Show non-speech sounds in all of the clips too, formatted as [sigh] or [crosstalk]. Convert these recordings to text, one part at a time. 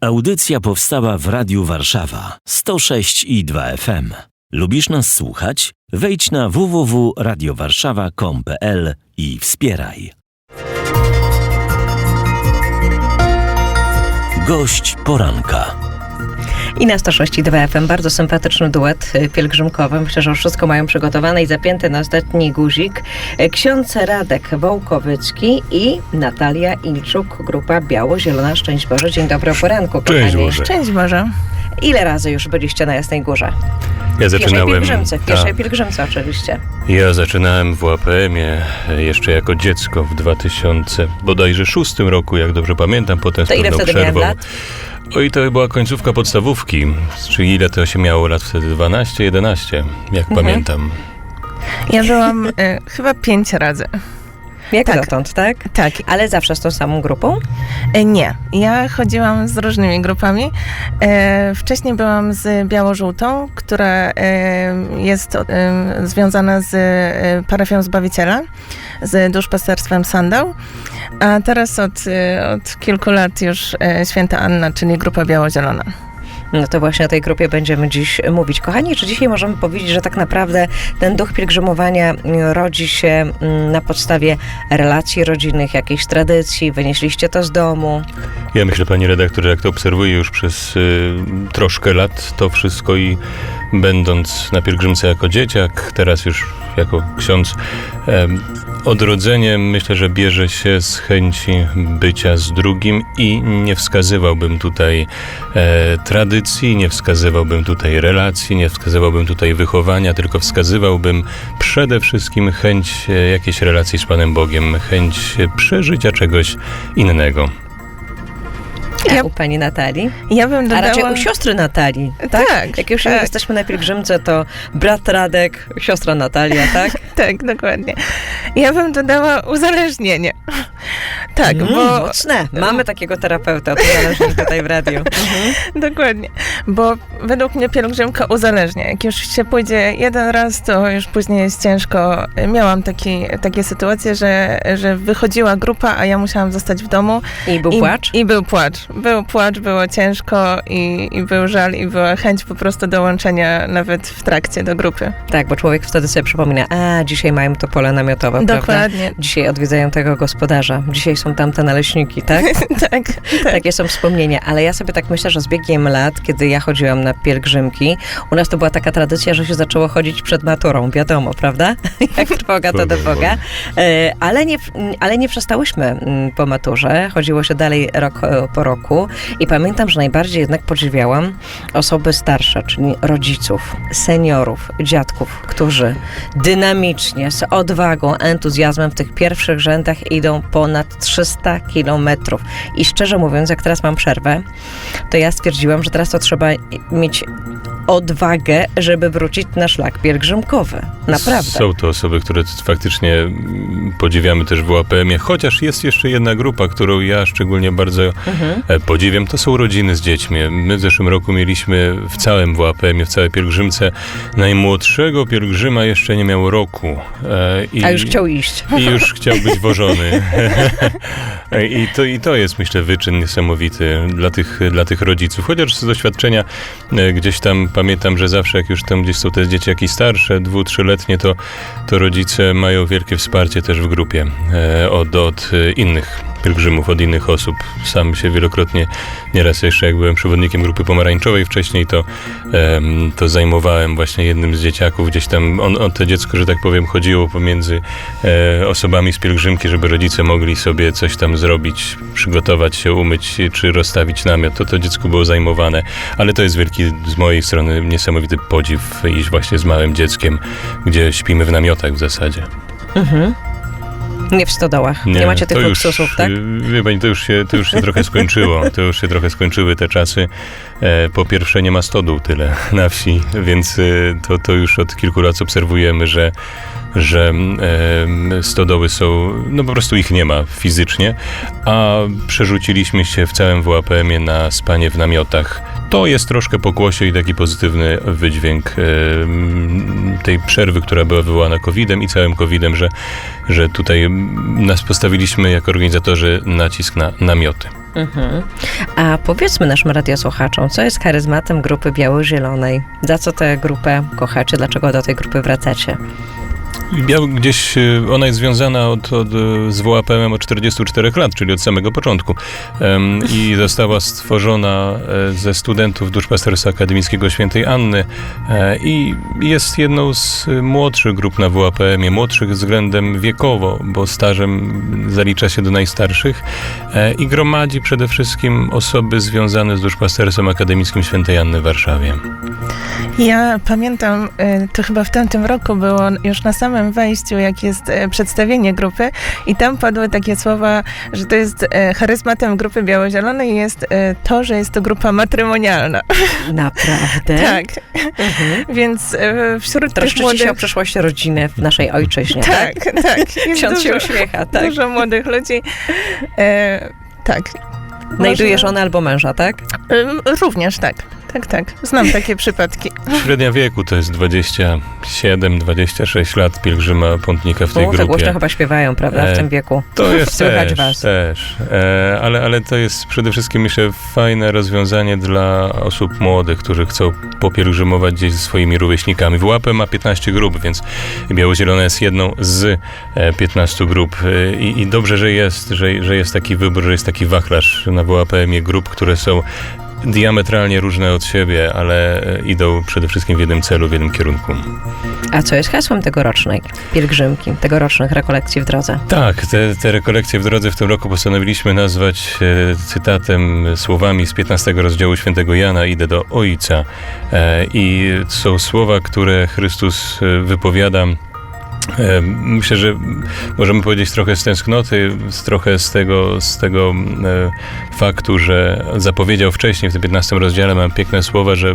Audycja powstała w Radiu Warszawa 106 i 2 FM. Lubisz nas słuchać? Wejdź na www.radiowarszawa.com.pl i wspieraj. Gość poranka. I na 106.2 FM bardzo sympatyczny duet y, pielgrzymkowy. Myślę, że już wszystko mają przygotowane i zapięty na ostatni guzik. Y, Ksiądz Radek Wołkowycki i Natalia Ilczuk, grupa Biało-Zielona. Szczęść Boże. Dzień dobry o poranku, kochani. Cześć Boże. Szczęść Boże. Ile razy już byliście na Jasnej Górze? Ja W pierwszej zaczynałem. pielgrzymce, w pierwszej tak, pielgrzymce oczywiście. ja zaczynałem w WAPM-ie jeszcze jako dziecko w 2000 bodajże szóstym roku, jak dobrze pamiętam, potem z To ile pewną wtedy miałem przerwą. lat? Oj, to była końcówka podstawówki. Czyli ile to się miało lat wtedy? 12, 11, jak Mhm. pamiętam. Ja byłam y, chyba pięć razy. Jak Tak. dotąd, tak? Tak, Ale zawsze z tą samą grupą? y, nie. Ja chodziłam z różnymi grupami. E, wcześniej byłam z Biało-Żółtą, która e, jest e, związana z e, parafią Zbawiciela, z duszpasterstwem Sandał. A teraz od, e, od kilku lat już e, Święta Anna, czyli grupa Biało-Zielona. No to właśnie o tej grupie będziemy dziś mówić. Kochani, czy dzisiaj możemy powiedzieć, że tak naprawdę ten duch pielgrzymowania rodzi się mm, na podstawie relacji rodzinnych, jakiejś tradycji? Wynieśliście to z domu? Ja myślę, pani redaktor, jak to obserwuję już przez y, troszkę lat, to wszystko i będąc na pielgrzymce jako dzieciak, teraz już jako ksiądz, em, odrodzeniem myślę, że bierze się z chęci bycia z drugim i nie wskazywałbym tutaj e, tradycji, nie wskazywałbym tutaj relacji, nie wskazywałbym tutaj wychowania, tylko wskazywałbym przede wszystkim chęć e, jakiejś relacji z Panem Bogiem, chęć e, przeżycia czegoś innego. A Ja- u pani Natalii? Ja bym A dodała... raczej u siostry Natalii, tak? Tak, Jak już tak. jesteśmy na pielgrzymce, to brat Radek, siostra Natalia, tak? [laughs] Tak, dokładnie. Ja bym dodała uzależnienie. Tak, Mm, bo Mocne. Mamy takiego terapeuta uzależnień tutaj w radiu. [laughs] Dokładnie, bo według mnie pielgrzymka uzależnia. Jak już się pójdzie jeden raz, to już później jest ciężko. Miałam taki, takie sytuacje, że, że wychodziła grupa, a ja musiałam zostać w domu. I był I, płacz? I był płacz. Był płacz, było ciężko i, i był żal i była chęć po prostu dołączenia nawet w trakcie do grupy. Tak, bo człowiek wtedy sobie przypomina, a dzisiaj mają to pole namiotowe, prawda? Dokładnie. Dzisiaj odwiedzają tego gospodarza, dzisiaj są tamte naleśniki, tak? tak, [laughs] tak. Takie są wspomnienia, ale ja sobie tak myślę, że z biegiem lat, kiedy ja chodziłam na pielgrzymki, u nas to była taka tradycja, że się zaczęło chodzić przed maturą, wiadomo, prawda? [laughs] Jak trwoga to do Boga. E, Ale nie, ale nie przestałyśmy mm, po maturze, chodziło się dalej rok e, po roku i pamiętam, że najbardziej jednak podziwiałam osoby starsze, czyli rodziców, seniorów, dziadków, którzy dynamicznie, z odwagą, entuzjazmem w tych pierwszych rzędach idą ponad 300 kilometrów. I szczerze mówiąc, jak teraz mam przerwę, to ja stwierdziłam, że teraz to trzeba mieć odwagę, żeby wrócić na szlak pielgrzymkowy. Naprawdę. Są to osoby, które faktycznie mm, podziwiamy też w WAPM-ie, chociaż jest jeszcze jedna grupa, którą ja szczególnie bardzo Mhm. e, podziwiam, to są rodziny z dziećmi. My w zeszłym roku mieliśmy w całym WAPM-ie, w całej pielgrzymce, najmłodszego pielgrzyma jeszcze nie miał roku. E, i- A już chciał iść. i już chciał być wożony. [laughs] I, to, I to jest, myślę, wyczyn niesamowity dla tych, dla tych rodziców. Chociaż z doświadczenia e, gdzieś tam pamiętam, że zawsze jak już tam gdzieś są te dzieci jakieś starsze, dwu, trzyletnie, to, to rodzice mają wielkie wsparcie też w grupie e, od, od e, innych pielgrzymów, od innych osób. Sam się wielokrotnie, nieraz jeszcze jak byłem przewodnikiem grupy pomarańczowej wcześniej, to, to zajmowałem właśnie jednym z dzieciaków gdzieś tam, on, on to dziecko, że tak powiem, chodziło pomiędzy e, osobami z pielgrzymki, żeby rodzice mogli sobie coś tam zrobić, przygotować się, umyć czy rozstawić namiot. To to dziecko było zajmowane, ale to jest wielki z mojej strony niesamowity podziw iść właśnie z małym dzieckiem, gdzie śpimy w namiotach w zasadzie. Mhm. Nie w stodołach. Nie, macie tych luksusów, tak? Wie pani, to już, się, to już się trochę skończyło. To już się trochę skończyły te czasy. E, po pierwsze, nie ma stodół tyle na wsi, więc y, to, to już od kilku lat obserwujemy, że że em, stodoły są, no po prostu ich nie ma fizycznie, a przerzuciliśmy się w całym WAPM-ie na spanie w namiotach. To jest troszkę pokłosie i taki pozytywny wydźwięk em, tej przerwy, która była wywołana COVID-em i całym COVID-em, że, że tutaj nas postawiliśmy jako organizatorzy nacisk na namioty. Mhm. A powiedzmy naszym radiosłuchaczom, co jest charyzmatem grupy biało-zielonej? Za co tę grupę kochacie? Dlaczego do tej grupy wracacie? Biał, gdzieś y, ona jest związana od, od, y, z WAPM od 44 lat, czyli od samego początku. Em, I [laughs] została stworzona e, ze studentów Duszpasterstwa Akademickiego Świętej Anny e, i jest jedną z y, młodszych grup na WAPM-ie, młodszych względem wiekowo, bo stażem zalicza się do najstarszych e, i gromadzi przede wszystkim osoby związane z Duszpasterstwem Akademickim Świętej Anny w Warszawie. Ja pamiętam, e, to chyba w tamtym roku było już na samym wejściu, jak jest e, przedstawienie grupy i tam padły takie słowa, że to jest e, charyzmatem grupy biało-zielonej jest e, to, że jest to grupa matrymonialna. [laughs] Naprawdę? Tak, Mhm. więc wśród Troszczycie młodych... się o przyszłość rodziny w naszej ojczyźnie, tak? Tak, tak. [laughs] Jest Ksiądz się dużo, uśmiecha, tak? dużo młodych ludzi. E, tak. Znajduje Można- żonę albo męża, tak? Również tak. Tak, tak. Znam takie przypadki. Średnia wieku to jest 27-26 lat pielgrzyma pątnika w tej tak grupie. głośno chyba śpiewają, prawda, w E, tym wieku. To [laughs] jest Słychać też, was. też. E, ale, ale to jest przede wszystkim, myślę, fajne rozwiązanie dla osób młodych, którzy chcą popielgrzymować gdzieś ze swoimi rówieśnikami. WAPE ma 15 grup, więc Biało-Zielona jest jedną z e, 15 grup. E, I, I dobrze, że jest, że, że jest taki wybór, że jest taki wachlarz na WAPM-ie grup, które są diametralnie różne od siebie, ale e, idą przede wszystkim w jednym celu, w jednym kierunku. A co jest hasłem tegorocznej pielgrzymki, tegorocznych rekolekcji w drodze? Tak, te, te rekolekcje w drodze w tym roku postanowiliśmy nazwać e, cytatem, e, słowami z 15 rozdziału świętego Jana Idę do Ojca. E, I są słowa, które Chrystus e, wypowiada Myślę, że możemy powiedzieć trochę z tęsknoty, trochę z tego, z tego faktu, że zapowiedział wcześniej w tym 15 rozdziale, mam piękne słowa, że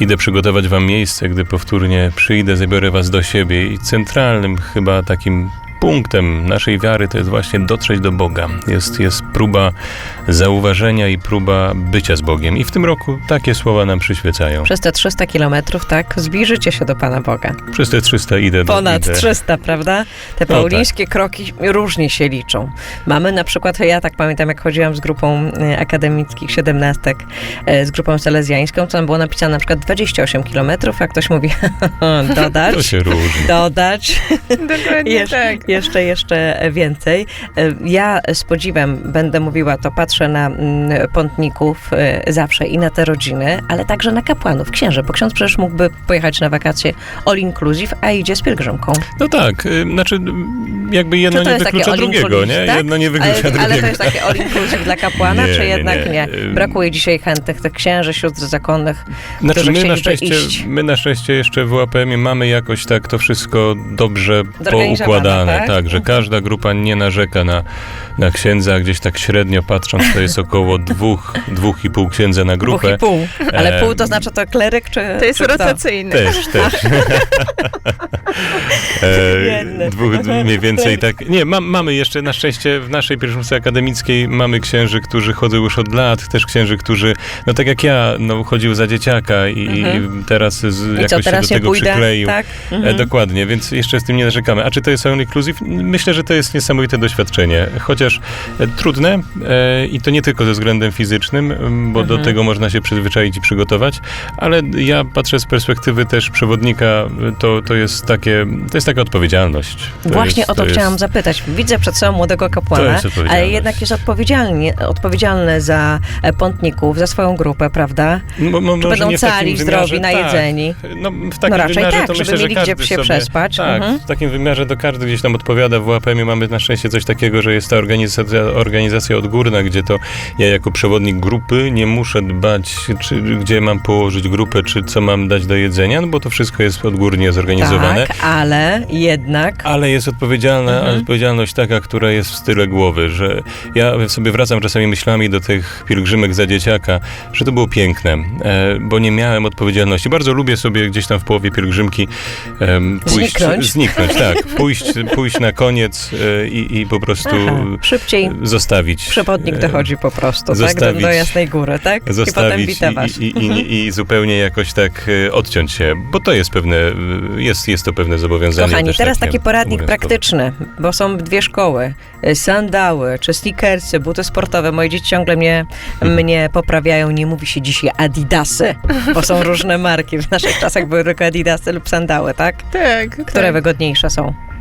idę przygotować wam miejsce, gdy powtórnie przyjdę, zabiorę was do siebie i centralnym chyba takim punktem naszej wiary to jest właśnie dotrzeć do Boga. Jest, jest próba zauważenia i próba bycia z Bogiem. I w tym roku takie słowa nam przyświecają. Przez te 300 kilometrów, tak, zbliżycie się do Pana Boga. Przez te 300 idę do Ponad idę. 300, prawda? Te No paulińskie kroki różnie się liczą. Mamy na przykład, ja tak pamiętam, jak chodziłam z grupą e, akademickich siedemnastek, e, z grupą salezjańską, to tam było napisane na przykład 28 kilometrów, a ktoś mówi [laughs] dodać, To się różni. dodać, Dokładnie Jesz- tak. Jeszcze, jeszcze więcej. E, Ja z podziwem będę mówiła to, patrzę na mm, pątników e, zawsze i na te rodziny, ale także na kapłanów, księży, bo ksiądz przecież mógłby pojechać na wakacje all inclusive, a idzie z pielgrzymką. No tak, y, znaczy y, jakby jedno nie wyklucza drugiego, nie? tak? Jedno nie wyklucza Ale, drugiego. ale to jest takie all inclusive dla kapłana, Nie, czy jednak nie? nie. Brakuje dzisiaj chętnych tych księży, sióstr zakonnych. Znaczy my na, szczęście, iść. my na szczęście jeszcze w UAPM-ie mamy jakoś tak to wszystko dobrze Zorganizowane, poukładane, tak? Tak? że każda grupa nie narzeka na, na księdza, gdzieś tak średnio patrząc to jest około dwóch, dwóch i pół księdza na Dwóch grupę. i pół. Ale pół to znaczy to kleryk, czy To jest czy rotacyjny. Też, też. Biedny. [laughs] e, dwóch, mniej więcej tak. Nie, mam, mamy jeszcze na szczęście w naszej pielgrzymce akademickiej mamy księży, którzy chodzą już od lat, też księży, którzy, no tak jak ja, no chodził za dzieciaka i, Mhm. i teraz z, I jakoś co, się teraz do nie tego pójdę? przykleił. Tak? E, Mhm. dokładnie, więc jeszcze z tym nie narzekamy. A czy to jest all inclusive? Myślę, że to jest niesamowite doświadczenie, chociaż e, trudne e, i to nie tylko ze względem fizycznym, bo Mhm. do tego można się przyzwyczaić i przygotować, ale ja patrzę z perspektywy też przewodnika, e, to, to jest takie, to jest taka odpowiedzialność. To Właśnie jest, o to, jest- chciałam zapytać. Widzę przed sobą młodego To kapłana, jest ale jednak jest odpowiedzialny, odpowiedzialny za pątników, za swoją grupę, prawda? Czy będą cali, zdrowi, tak. najedzeni? No, w takim No raczej wymiarze tak, to żeby myślę, że mieli gdzie każdy się sobie, przespać. Tak, Mhm. w takim wymiarze to każdy gdzieś tam odpowiada. W UAPM mamy na szczęście coś takiego, że jest ta organizacja, organizacja odgórna, gdzie to ja jako przewodnik grupy nie muszę dbać, czy, gdzie mam położyć grupę, czy co mam dać do jedzenia, no bo to wszystko jest odgórnie zorganizowane. Tak, ale jednak Ale jest odpowiedzialna, Mhm. odpowiedzialność taka, która jest w style głowy, że ja sobie wracam czasami myślami do tych pielgrzymek za dzieciaka, że to było piękne, e, bo nie miałem odpowiedzialności. Bardzo lubię sobie gdzieś tam w połowie pielgrzymki pójść, Zniknąć. zniknąć, tak. [laughs] Pójść, pójść pójść na koniec e, i, i po prostu Aha, szybciej zostawić. przewodnik e, dochodzi po prostu, tak? Do, do Jasnej Góry, tak? I potem Zostawić i, i, i, i, i zupełnie jakoś tak e, odciąć się, bo to jest pewne, jest, jest to pewne zobowiązanie. Kochani, też teraz takie taki poradnik praktyczny, bo są dwie szkoły. Sandały, czy sneakersy, buty sportowe. Moje dzieci ciągle mnie, Mhm. mnie poprawiają. Nie mówi się dzisiaj adidasy, bo są różne marki. W naszych czasach były tylko adidasy lub sandały, tak? Tak. Które tak. wygodniejsze są?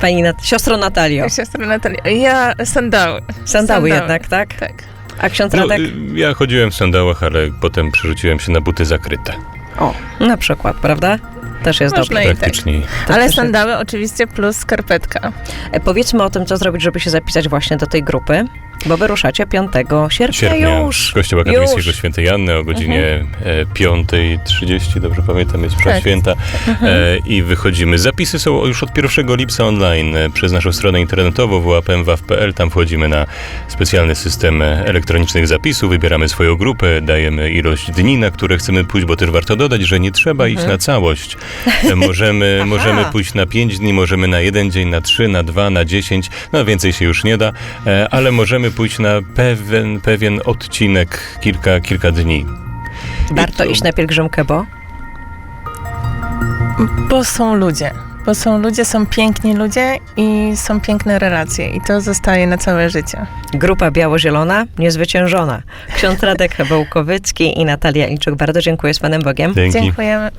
Pani Nat- siostro Natalio. Siostra Natalia. Ja sandały. Sandały jednak, tak? Tak. A ksiądz No, Radek? y, ja chodziłem w sandałach, ale potem przerzuciłem się na buty zakryte. O, na przykład, prawda? Też jest Można dobre. i tak. Praktycznie. To Ale sandały oczywiście plus skarpetka. E, Powiedzmy o tym, co zrobić, żeby się zapisać właśnie do tej grupy, bo wyruszacie 5 sierpnia, sierpnia już. z Kościoła Katolickiego Już. Mhm. Świętej Janny o godzinie e, 5.30, dobrze pamiętam, jest msza Tak. święta Mhm. e, i wychodzimy. Zapisy są już od 1 lipca online e, przez naszą stronę internetową wapmwaw.pl. Tam wchodzimy na specjalny system e, elektronicznych zapisów, wybieramy swoją grupę, dajemy ilość dni, na które chcemy pójść, bo też warto dodać, że nie trzeba iść na całość. E, [laughs] Możemy, Mhm. Możemy pójść na 5 dni, możemy na jeden dzień, na 3, na 2, na 10, no więcej się już nie da, e, ale możemy pójść na pewien, pewien odcinek, kilka, kilka dni. Warto to- iść na pielgrzymkę, bo? Bo są ludzie. Bo są ludzie, są piękni ludzie i są piękne relacje. I to zostaje na całe życie. Grupa biało-zielona, niezwyciężona. Ksiądz Radek Wołkowycki i Natalia Ilczuk. Bardzo dziękuję z Panem Bogiem. Dzięki. Dziękujemy.